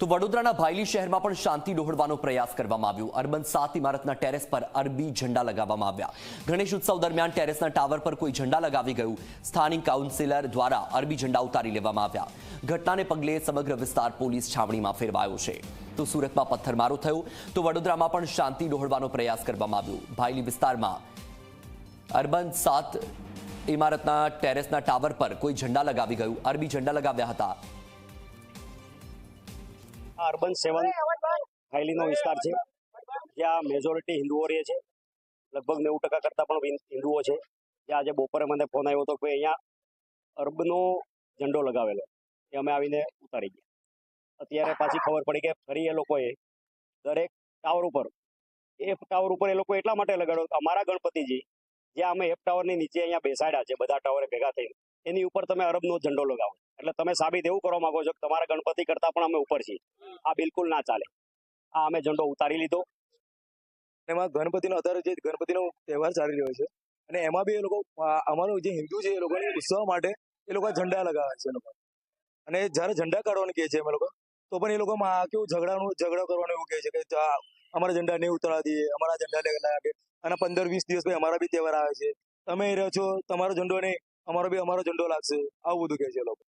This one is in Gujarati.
તો વડોદરાના ભાયલી શહેરમાં પણ શાંતિ ડહોળવાનો પ્રયાસ કરવામાં આવ્યો. અર્બન સાત ઇમારતના ટેરેસ પર અરબી ઝંડા લગાવવામાં આવ્યા. ગણેશ ઉત્સવ દરમિયાન ટેરેસના ટાવર પર કોઈ ઝંડા લગાવી ગયું. સ્થાનિક કાઉન્સિલર દ્વારા અરબી ઝંડા ઉતારી લેવામાં આવ્યા. ઘટનાને પગલે સમગ્ર વિસ્તાર પોલીસ છાવણીમાં ફેરવાયો છે. તો સુરતમાં પથ્થરમારો થયો. તો વડોદરામાં પણ શાંતિ ડહોળવાનો પ્રયાસ કરવામાં આવ્યો. ભાયલી વિસ્તારમાં અર્બન સાત ઇમારતના ટેરેસના ટાવર પર કોઈ ઝંડા લગાવી ગયું. અરબી ઝંડા લગાવ્યા હતા. આ અર્બન સેવન ફાઇલીનો વિસ્તાર છે, જ્યાં મેજોરિટી હિન્દુઓ રહે છે. લગભગ નેવું ટકા કરતાં પણ હિન્દુઓ છે. જ્યાં આજે બપોરે મને ફોન આવ્યો હતો કે અહીંયા અર્બનો ઝંડો લગાવેલો. એ અમે આવીને ઉતારી ગયા. અત્યારે પાછી ખબર પડી કે ફરી એ લોકોએ દરેક ટાવર ઉપર એ ટાવર ઉપર એ લોકો એટલા માટે લગાડ્યો અમારા ગણપતિજી, જ્યાં અમે એફ ટાવરની નીચે અહીંયા બેસાડ્યા છે, બધા ટાવરે ભેગા થઈને, એની ઉપર તમે અરબનો ઝંડો લગાવો એટલે તમે સાબિત એવું કરવા માંગો છો કે તમારા ગણપતિ કરતા પણ અમે ઉપર છીએ. આ બિલકુલ ના ચાલે. આ અમે ઝંડો ઉતારી લીધો. એમાં ગણપતિનો અત્યારે જે ગણપતિનો તહેવાર ચાલી રહ્યો છે. અને એમાં બી એ લોકો અમારું જે હિન્દુ છે એ લોકોને ઉત્સવ માટે એ લોકો ઝંડા લગાવે છે એ લોકો. અને જ્યારે ઝંડા કાઢવાનું કહે છે અમે લોકો, તો પણ એ લોકો કેવું ઝઘડાનું, ઝઘડો કરવાનું એવું કહે છે કે અમારા ઝંડા નહીં ઉતરવા દઈએ, અમારા ઝંડા લગાવે અને પંદર વીસ દિવસ પછી અમારા બી તહેવાર આવે છે. તમે રહ્યો છો, તમારો ઝંડો નહીં, અમારો બી અમારો ઝંડો લાગશે. આવું બધું કહે છે એ લોકો.